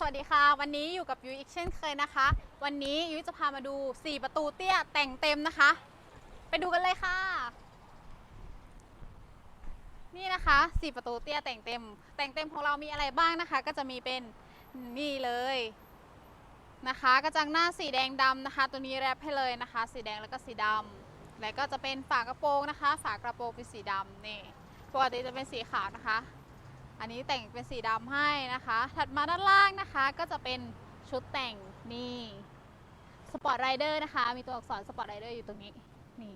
สวัสดีค่ะ วันนี้อยู่กับยุ้ยอีกเช่นเคยนะคะ วันนี้ยุ้ยจะพามาดู 4 ประตูเตี้ยแต่งเต็มนะคะ ไปดูกันเลยค่ะ นี่นะคะ 4 ประตูเตี้ยแต่งเต็ม แต่งเต็มของเรามีอะไรบ้างนะคะ ก็จะมีเป็นนี่เลยนะคะ กระจังหน้าสีแดงดำนะคะ ตัวนี้แรปให้เลยนะคะ สีแดงแล้วก็สีดำแล้วก็จะเป็นฝากระโปรงนะคะ ฝากระโปรงเป็นสีดำนี่ปกติจะเป็นสีขาวนะคะ อันนี้แต่งเป็นสีดำให้นะคะ ถัดมาด้านล่างนะคะก็จะเป็นชุดแต่งนี่สปอร์ตไรเดอร์นะคะ มีตัวอักษรสปอร์ตไรเดอร์อยู่ตรงนี้ นี่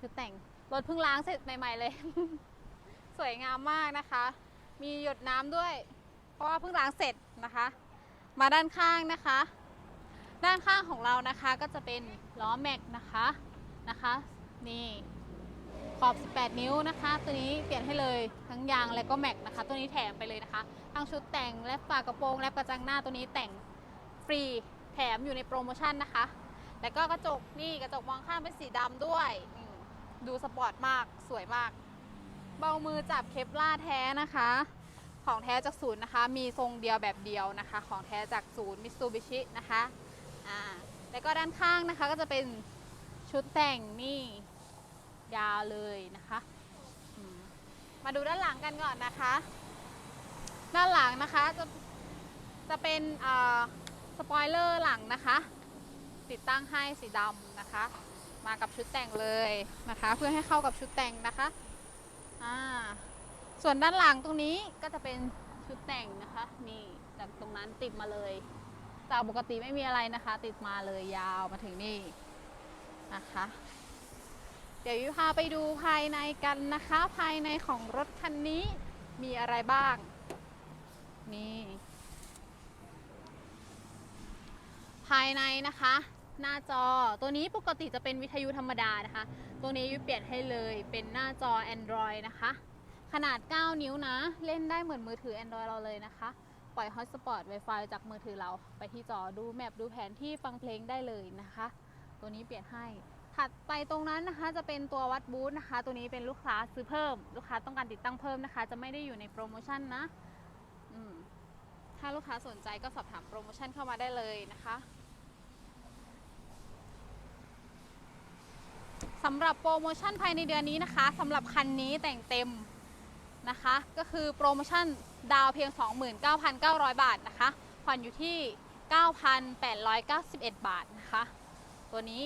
ชุดแต่งรถเพิ่งล้างเสร็จใหม่ ๆ เลย สวยงามมากนะคะ มีหยดน้ำด้วย เพราะว่าเพิ่งล้างเสร็จนะคะ มาด้านข้างนะคะ ด้านข้างของเรานะคะก็จะเป็นล้อแม็กนะคะนะคะ นี่ ขอบ 18 นิ้วนะคะ ตัวนี้เปลี่ยนให้เลยทั้งยางและก็แม็กนะคะ ตัวนี้แถมไปเลยนะคะ ทั้งชุดแต่งและฝากระโปรงและกระจังหน้าตัวนี้แต่งฟรีแถมอยู่ในโปรโมชั่นนะคะ แล้วก็กระจกนี่กระจกมองข้างเป็นสีดำด้วยดูสปอร์ตมากสวยมาก เบามือจับเคปล่าแท้นะคะ ของแท้จากศูนย์นะคะ มีทรงเดียวแบบเดียวนะคะ ของแท้จากศูนย์มิตซูบิชินะคะอ่าแล้วก็ด้านข้างนะคะก็จะเป็นชุดแต่งนี่ ยาวเลยนะคะมาดูด้านหลังกันก่อนนะคะ ด้านหลังนะคะจะจะเป็นสปอยเลอร์หลังนะคะ ติดตั้งให้สีดำนะคะ มากับชุดแต่งเลยนะคะ เพื่อให้เข้ากับชุดแต่งนะคะส่วนด้านหลังตรงนี้ก็จะเป็นชุดแต่งนะคะนี่จากตรงนั้นติดมาเลยจากปกติไม่มีอะไรนะคะ ติดมาเลยยาวมาถึงนี่นะคะ เดี๋ยวยุ้ยพาไปดูภายในกันนะคะ ภายในของรถคันนี้มีอะไรบ้าง นี่ ภายในนะคะ หน้าจอตัวนี้ปกติจะเป็นวิทยุธรรมดานะคะ ตัวนี้ยุ้ยเปลี่ยนให้เลยเป็นหน้าจอ Android นะคะ ขนาด 9 นิ้วนะ เล่นได้เหมือนมือถือ Android เราเลยนะคะ ปล่อย Hotspot Wi-Fi จากมือถือเรา ไปที่จอดูแมปดูแผนที่ฟังเพลงได้เลยนะคะ ตัวนี้เปลี่ยนให้ ถัดไปตรงนั้นนะคะจะเป็นตัววัดบูธนะคะ ตัวนี้เป็นลูกค้าซื้อเพิ่ม ลูกค้าต้องการติดตั้งเพิ่มนะคะ จะไม่ได้อยู่ในโปรโมชั่นนะถ้าลูกค้าสนใจก็สอบถามโปรโมชั่นเข้ามาได้เลยนะคะสำหรับโปรโมชั่นภายในเดือนนี้นะคะสำหรับคันนี้แต่งเต็มนะคะ ก็คือโปรโมชั่นดาวเพียง 29,900 บาทนะคะผ่อนอยู่ที่ 9,891 บาทนะคะ ตัวนี้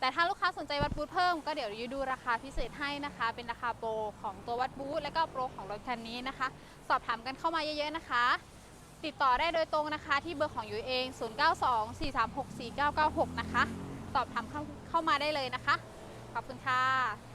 แต่ถ้าลูกค้าสนใจวัดบูธเพิ่มก็เดี๋ยวยูดูราคาพิเศษให้นะคะ เป็นราคาโปรของตัววัดบูธและก็โปรของรถคันนี้นะคะ สอบถามกันเข้ามาเยอะๆนะคะ ติดต่อได้โดยตรงนะคะ ที่เบอร์ของยูเอง 0924364996 นะคะ สอบถามเข้าเข้ามาได้เลยนะคะ ขอบคุณค่ะ